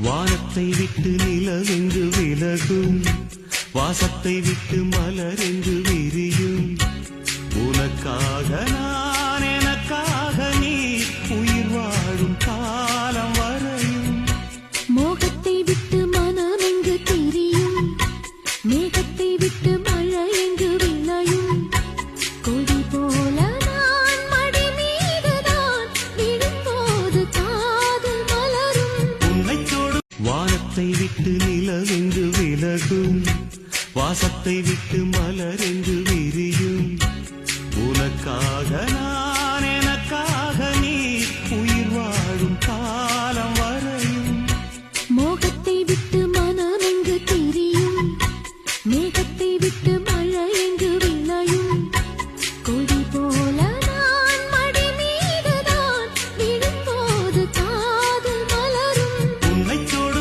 வானத்தை விட்டு நிலவென்று விலகும்? வாசத்தை விட்டு மலர் என்று விரியும்? உனக்காக நான் எனக்காக நீ உயிர் வாழும் காலம் வரையும். மோகத்தை விட்டு மனம் எங்கு தெரியும்? மேகத்தை விட்டு மழை எங்கு வானத்தை விட்டு நிலவென்று விலகும். வாசத்தை விட்டு மலரெங்கு விரியும். உனக்காக